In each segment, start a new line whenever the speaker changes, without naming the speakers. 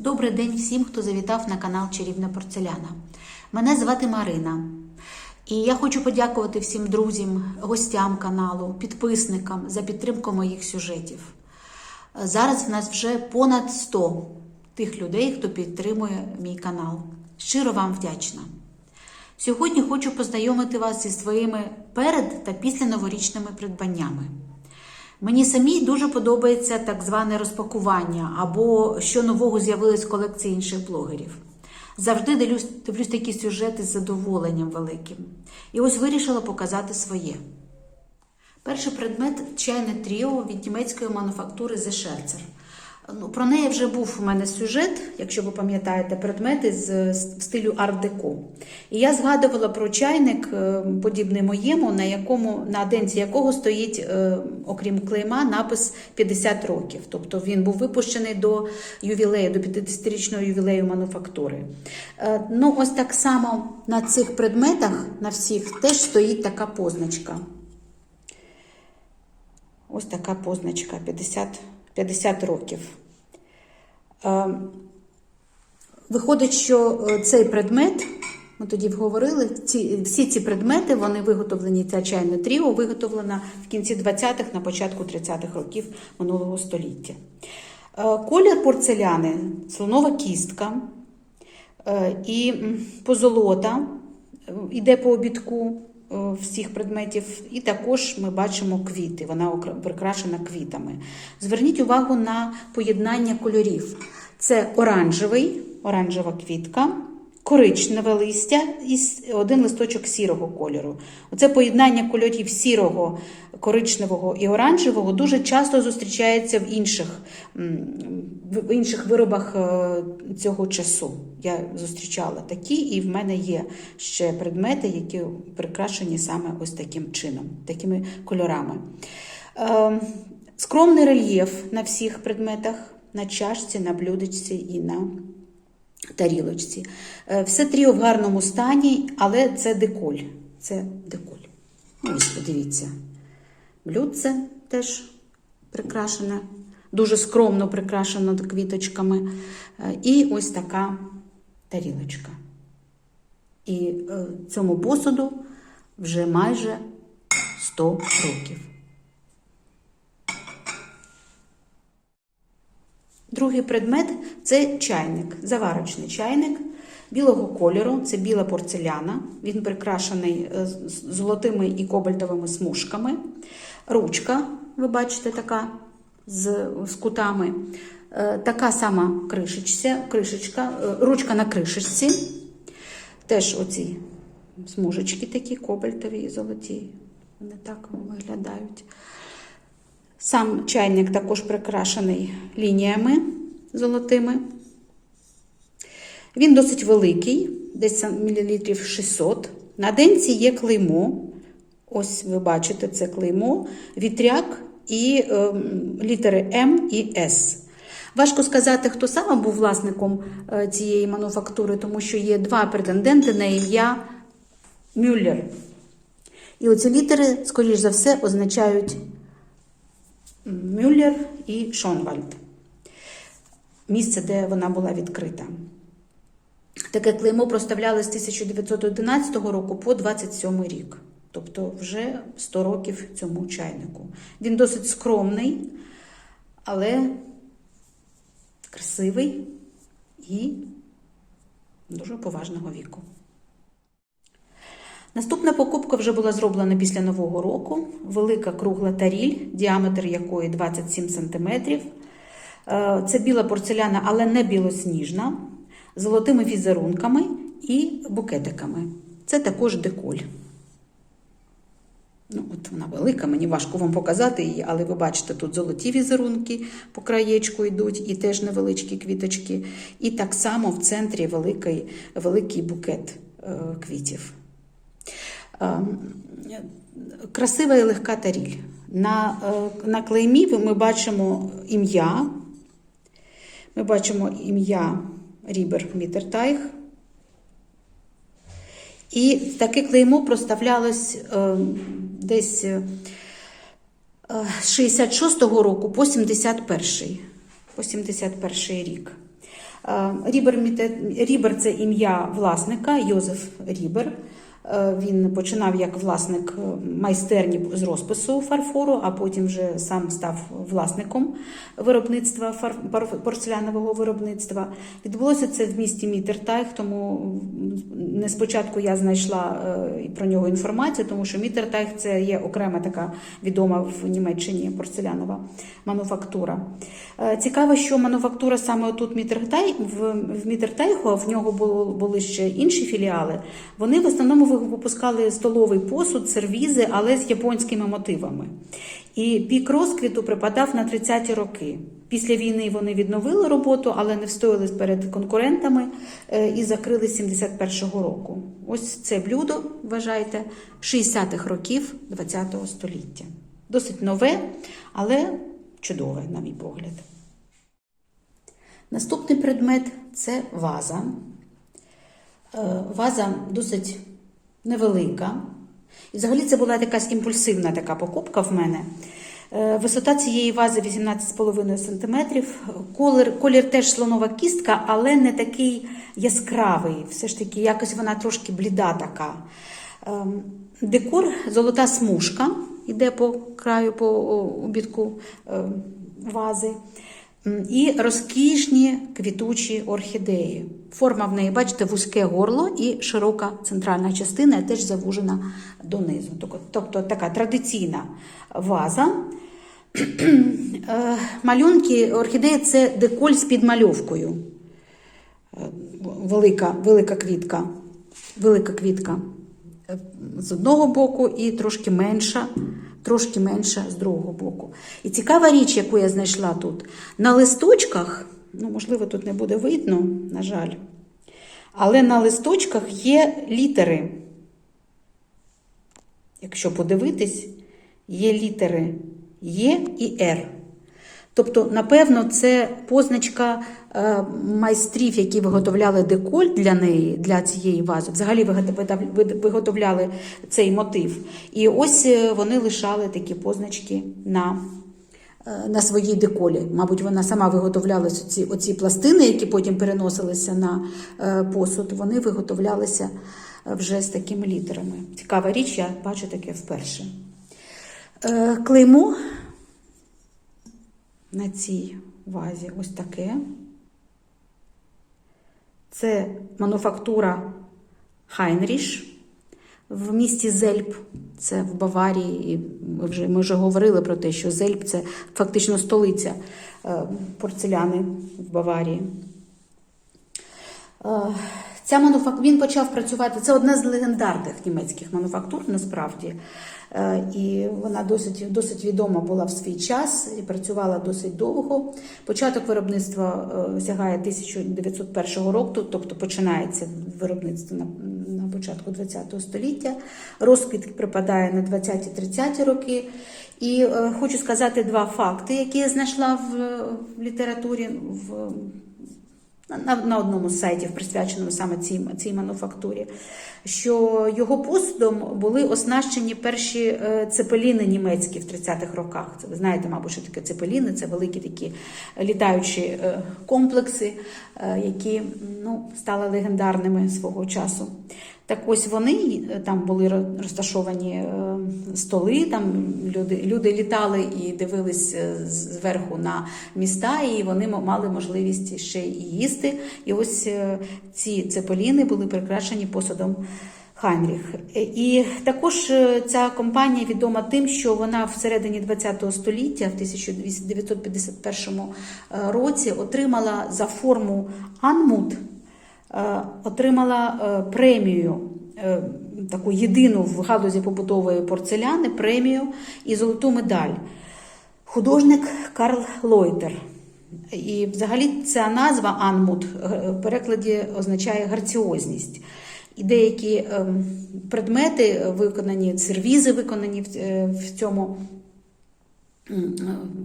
Добрий день всім, хто завітав на канал Чарівна Порцеляна. Мене звати Марина. І я хочу подякувати всім друзям, гостям каналу, підписникам за підтримку моїх сюжетів. Зараз в нас вже понад 100 тих людей, хто підтримує мій канал. Щиро вам вдячна. Сьогодні хочу познайомити вас зі своїми перед та після новорічними придбаннями. Мені самій дуже подобається так зване розпакування або що нового з'явилось в колекції інших блогерів. Завжди дивлюсь, дивлюсь такі сюжети з задоволенням великим. І ось вирішила показати своє. Перший предмет чайне тріо від німецької мануфактури Scherzer. Ну, про неї вже був у мене сюжет, якщо ви пам'ятаєте, предмети з, з в стилю арт-деко. І я згадувала про чайник, е, подібний моєму, на якому на денці якого стоїть, е, окрім клейма, напис 50 років. Тобто він був випущений до ювілею, до 50-річного ювілею мануфактури. Е, Ну, ось так само на цих предметах, на всіх, теж стоїть така позначка. Ось така позначка 50, 50 років. Е, Виходить, що е, цей предмет, ми тоді говорили, ці, всі ці предмети, вони виготовлені, ця чайне тріо виготовлена в кінці 20-х, на початку 30-х років минулого століття. Е, Колір порцеляни, слонова кістка і позолота йде по обідку всіх предметів, і також ми бачимо квіти, вона прикрашена квітами. Зверніть увагу на поєднання кольорів. Це оранжевий, оранжева квітка, коричневе листя і один листочок сірого кольору. Оце поєднання кольорів сірого, коричневого і оранжевого дуже часто зустрічається в інших, в інших виробах е, цього часу. Я зустрічала такі, і в мене є ще предмети, які прикрашені саме ось таким чином, такими кольорами. Е, Скромний рельєф на всіх предметах, на чашці, на блюдечці і на тарілочці. Е, Все тріо в гарному стані, але це деколь. Це деколь. Ну, Ось подивіться. Блюдце теж прикрашене, дуже скромно прикрашено квіточками. Е, І ось така тарілочка. І е, цьому посуду вже майже 100 років. Другий предмет це чайник, заварочний чайник білого кольору, це біла порцеляна. Він прикрашений е, золотими і кобальтовими смужками. Ручка, ви бачите, така з, з кутами. Е, Така сама кришечка, е, ручка на кришечці. Теж оці смужечки такі кобальтові і золоті. Вони так виглядають. Сам чайник також прикрашений лініями золотими. Він досить великий, десь мілілітрів 600. На денці є клеймо. Ось ви бачите це клеймо, вітряк і ем, літери М і С. Важко сказати, хто саме був власником е, цієї мануфактури, тому що є два претенденти на ім'я Мюллер. І оці літери, скоріш за все, означають Мюллер і Шонвальд. Місце, де вона була відкрита. Таке клеймо проставляли з 1911 року по 27 рік. Тобто вже 100 років цьому чайнику. Він досить скромний, але красивий і дуже поважного віку. Наступна покупка вже була зроблена після Нового року. Велика кругла таріль, діаметр якої 27 см. Це біла порцеляна, але не білосніжна, золотими візерунками і букетиками. Це також деколь. Ну, от вона велика, мені важко вам показати її, але ви бачите, тут золоті візерунки по краєчку йдуть, і теж невеличкі квіточки. І так само в центрі великий, великий букет е, квітів. Е, красива і легка таріль. На, е, на клеймі ми бачимо ім'я. Ми бачимо ім'я Рібер Мітертайх. І таке клеймо проставлялось е, десь е, з 66-го року по 71-й, по 71 рік. Е, Рібер, Рібер це ім'я власника Йозеф Рібер. Е, Він починав як власник е, майстерні з розпису фарфору, а потім вже сам став власником виробництва порцелянового виробництва. Відбулося це в місті Міттертайх, тому не спочатку я знайшла е, про нього інформацію, тому що Міттертайх це є окрема така відома в Німеччині порцелянова мануфактура. Цікаво, що мануфактура саме тут Міттертайх, в, Міттертайху, а в нього були ще інші філіали. Вони в основному ви- випускали столовий посуд, сервізи, але з японськими мотивами. І пік розквіту припадав на 30-ті роки. Після війни вони відновили роботу, але не встояли перед конкурентами е, і закрили 71-го року. Ось це блюдо, вважайте, 60-х років ХХ століття. Досить нове, але чудове, на мій погляд. Наступний предмет це ваза. Е, Ваза досить невелика. І взагалі це була якась імпульсивна така покупка в мене. Е, Висота цієї вази 18,5 см. Колір, колір теж слонова кістка, але не такий яскравий. Все ж таки, якось вона трошки бліда така. Ем, Декор золота смужка йде по краю, по обідку ем, вази. І розкішні квітучі орхідеї. Форма в неї, бачите, вузьке горло і широка центральна частина, теж завужена донизу. Тобто- така традиційна ваза. Е, Малюнки орхідеї це деколь з підмальовкою. Е, Велика, велика квітка. Велика квітка е, з одного боку і трошки менша, трошки менша з другого боку. І цікава річ, яку я знайшла тут. На листочках, ну, можливо, тут не буде видно, на жаль, але на листочках є літери. Якщо подивитись, є літери Є і Р. Тобто, напевно, це позначка е, майстрів, які виготовляли деколь для неї, для цієї вази. Взагалі виготов- виготов- виготовляли цей мотив. І ось е, вони лишали такі позначки на, е, на своїй деколі. Мабуть, вона сама виготовляла ці, оці пластини, які потім переносилися на е, посуд. Вони виготовлялися е, вже з такими літерами. Цікава річ, я бачу таке вперше. Е, Клеймо на цій вазі ось таке. Це мануфактура Хайнріш в місті Зельб, це в Баварії. І Ми вже, ми вже говорили про те, що Зельб це фактично столиця е, порцеляни в Баварії. Е, Ця мануфак... Він почав працювати. Це одна з легендарних німецьких мануфактур, насправді. Е, І вона досить, досить відома була в свій час і працювала досить довго. Початок виробництва сягає 1901 року, тобто починається виробництво початку ХХ століття. Розквіт припадає на 20-30 роки. І е, хочу сказати два факти, які я знайшла в, в літературі. в на, на одному з сайтів, присвяченому саме цій, цій мануфактурі, що його посудом були оснащені перші е, цепеліни німецькі в 30-х роках. Це ви знаєте, мабуть, що таке цепеліни, це великі такі літаючі е, комплекси, е, які ну, стали легендарними свого часу. Так ось вони е, там були ро- розташовані е, столи, там люди, люди літали і дивились е, зверху на міста, і вони мали можливість ще і їсти. І ось ці цепеліни були прикрашені посудом Хайнріх. Е, І також ця компанія відома тим, що вона всередині ХХ століття, в 1951 е, році, отримала за форму Анмут отримала е, премію, е, таку єдину в галузі побутової порцеляни, премію і золоту медаль. Художник Карл Лойтер. І взагалі ця назва Анмут е, в перекладі означає граціозність. І деякі ем, предмети виконані, сервізи виконані в, е, цьому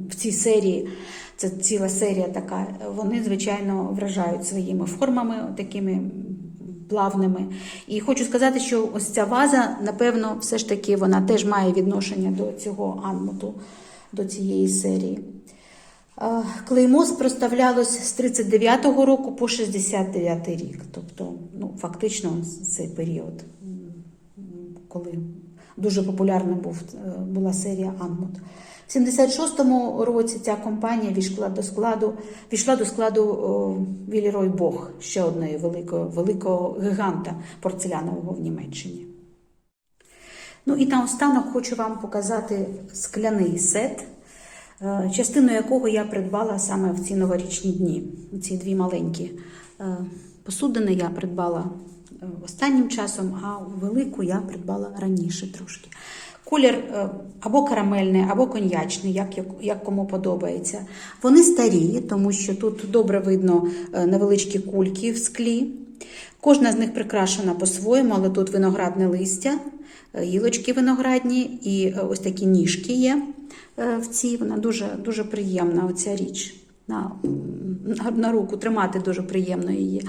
в цій серії, це ціла серія така, вони, звичайно, вражають своїми формами, такими плавними. І хочу сказати, що ось ця ваза, напевно, все ж таки вона теж має відношення до цього анмуту, до цієї серії. Клеймо проставлялось з 39-го року по 69-й рік. Тобто, ну, фактично цей період, коли дуже популярна був, е, була серія Анмут. В 76-му році ця компанія війшла до складу, війшла до складу Вілірой Бог, ще одної великого, великого гіганта порцелянового в Німеччині. Ну і наостанок хочу вам показати скляний сет, е, частину якого я придбала саме в ці новорічні дні. Ці дві маленькі е, посудини я придбала е, останнім часом, а велику я придбала раніше трошки. Колір е, або карамельний, або коньячний, як, як, кому подобається. Вони старі, тому що тут добре видно е, невеличкі кульки в склі. Кожна з них прикрашена по-своєму, але тут виноградне листя, е, гілочки виноградні і ось такі ніжки є в цій. Вона дуже, дуже приємна, оця річ. На, на, руку тримати дуже приємно її.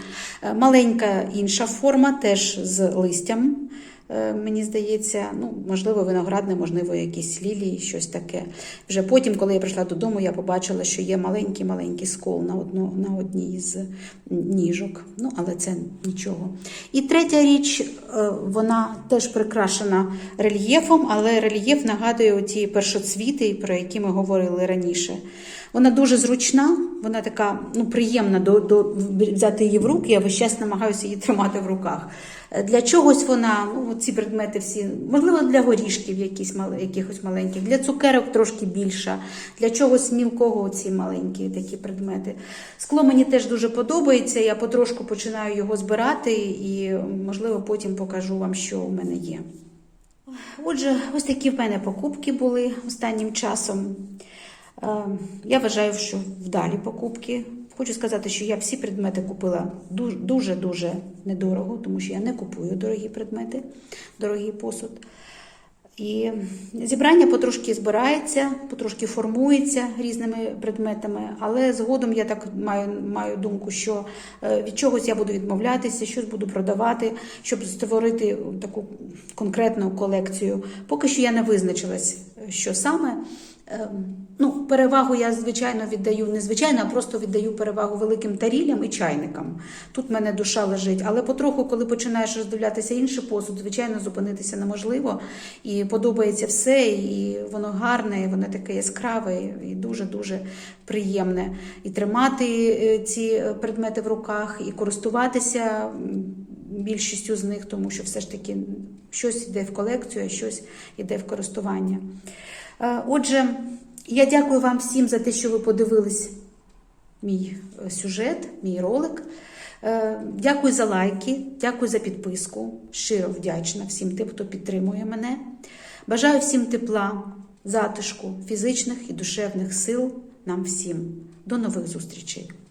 Маленька інша форма, теж з листям. Е, Мені здається, ну можливо, виноградне, можливо, якісь лілії, щось таке. Вже потім, коли я прийшла додому, я побачила, що є маленький маленький скол на одну, на одній з ніжок. Ну, але це нічого. І третя річ, е, вона теж прикрашена рельєфом, але рельєф нагадує оті першоцвіти, про які ми говорили раніше. Вона дуже зручна, вона така ну, приємна до, до взяти її в руки. Я весь час намагаюся її тримати в руках. Для чогось вона, ну, ці предмети всі, можливо, для горішків якісь, якихось маленьких, для цукерок трошки більша, для чогось мілкого ці маленькі такі предмети. Скло мені теж дуже подобається, я потрошку починаю його збирати і, можливо, потім покажу вам, що у мене є. Отже, ось такі в мене покупки були останнім часом. Е, Я вважаю, що вдалі покупки. Хочу сказати, що я всі предмети купила дуже-дуже недорого, тому що я не купую дорогі предмети, дорогий посуд. І зібрання потрошки збирається, потрошки формується різними предметами, але згодом я так маю, маю думку, що е, від чогось я буду відмовлятися, щось буду продавати, щоб створити таку конкретну колекцію. Поки що я не визначилась, що саме. Ем, Ну, перевагу я, звичайно, віддаю не звичайно, а просто віддаю перевагу великим тарілям і чайникам. Тут в мене душа лежить. Але потроху, коли починаєш роздивлятися інший посуд, звичайно, зупинитися неможливо. І подобається все, і воно гарне, і воно таке яскраве, і дуже-дуже приємне. І тримати е, ці предмети в руках, і користуватися більшістю з них, тому що все ж таки щось йде в колекцію, а щось йде в користування. Е, Отже, я дякую вам всім за те, що ви подивились мій е, сюжет, мій ролик. Е, Дякую за лайки, дякую за підписку. Щиро вдячна всім тим, хто підтримує мене. Бажаю всім тепла, затишку, фізичних і душевних сил нам всім. До нових зустрічей!